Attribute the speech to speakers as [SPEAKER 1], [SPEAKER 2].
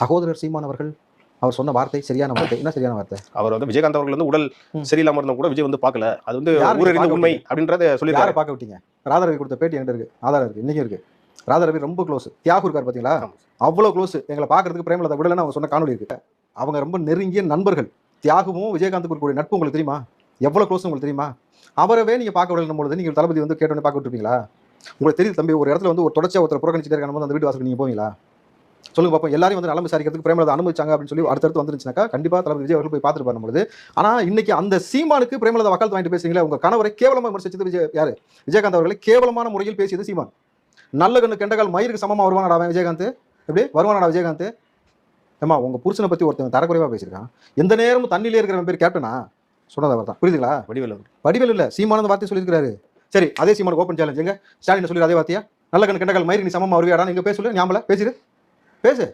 [SPEAKER 1] சகோதரர் சீமான் அவர்கள் அவர் சொன்ன வார்த்தை சரியான வார்த்தை. என்ன சரியான வார்த்தை?
[SPEAKER 2] அவர் வந்து விஜயகாந்த் அவர்கள் வந்து உடல். சரியில்லாம இருந்த கூட விஜய் வந்து பார்க்கல. அது வந்து
[SPEAKER 1] யார்
[SPEAKER 2] ஊரறிந்த உண்மை? அப்படின்றத
[SPEAKER 1] யாரை
[SPEAKER 2] சொல்லியிருக்காரு
[SPEAKER 1] பார்க்க விட்டீங்க? ராதாரவி கொடுத்த பேட்டி என்கிட்ட இருக்கு. ஆதாரம் இருக்கு. இன்னைக்கும் இருக்கு. ராதாரவி ரொம்ப க்ளோஸ் தியாகு இருக்கார் பாத்தீங்களா?
[SPEAKER 2] ஆமா.
[SPEAKER 1] அவ்வளவு க்ளோஸ் எங்களை பார்க்கறதுக்கு பிரேமலதா விடலன்னு அவங்க சொன்ன காணொலி இருக்கு. அவங்க ரொம்ப நெருங்கிய நண்பர்கள். தியாகுவும் விஜயகாந்துக்கு இருக்கக்கூடிய நட்பு உங்களுக்கு தெரியுமா? எவ்வளவு க்ளோஸ் உங்களுக்கு தெரியுமா? அவரவே நீங்க பார்க்க விடணும் பொழுது நீங்க தளபதி வந்து கேட்டோன்னே பார்க்க விட்டுருப்பீங்களா? உங்களுக்கு தெரியுது தம்பி ஒரு இடத்துல வந்து ஒரு தொடர்ச்சியா ஒருத்தர் புறக்கணிச்சிட்டே இருக்கான போது அந்த வீட்டு வாசலுக்கு நீங்க போவீங்களா? சொல்லுங்க பாப்போம். எல்லாரையும் வந்து நலம் விசாரிக்கிறதுக்கு பிரேமலதா அனுமதிச்சாங்க அப்படின்னு சொல்லி அடுத்தடுத்து வந்துருச்சுனாக்கா கண்டிப்பா தளபதி விஜய் அவர்கள் போய் பார்த்துட்டு பண்ணும்போது ஆனா இன்னைக்கு அந்த சீமானுக்கு பிரேமலதா வக்காலத்து வாங்கிட்டு பேசுறீங்களா உங்க கணவரை கேவலமா விமர்சிச்சது விஜய் யாரு? விஜயகாந்த் அவர்களை கேவலமான முறையில் பேசியது சீமான். நல்ல கண்ணு கெண்டகால் மயிருக்கு சமமா வருவானடா அவன் விஜயகாந்த்? எப்படி? வருவானடா விஜயகாந்த்? ஏமா உங்க புருஷனை பத்தி ஒருத்தன் தரக்குறைவா பேசியிருக்கான். எந்த நேரமும் தண்ணியிலே இருக்கிறவன் பேர் கேப்டனா? சொன்னது அவர் தான் புரியுதுங்களா?
[SPEAKER 2] வடிவேலு
[SPEAKER 1] வடிவேல் இல்ல சீமானந்த வார்த்தை சொல்லியிருக்காரு சரி அதே சீமானுக்கு ஓப்பன் சேலஞ்சுங்க ஸ்டாலின் சொல்லி அதே வார்த்தையா? நல்ல கண்ணு கெண்டகால் மயிருக்கு நீ சமமா வருவியாடா நீங்க பேச சொல்லு ஞாபகம் பேசிடு. পেয়েছে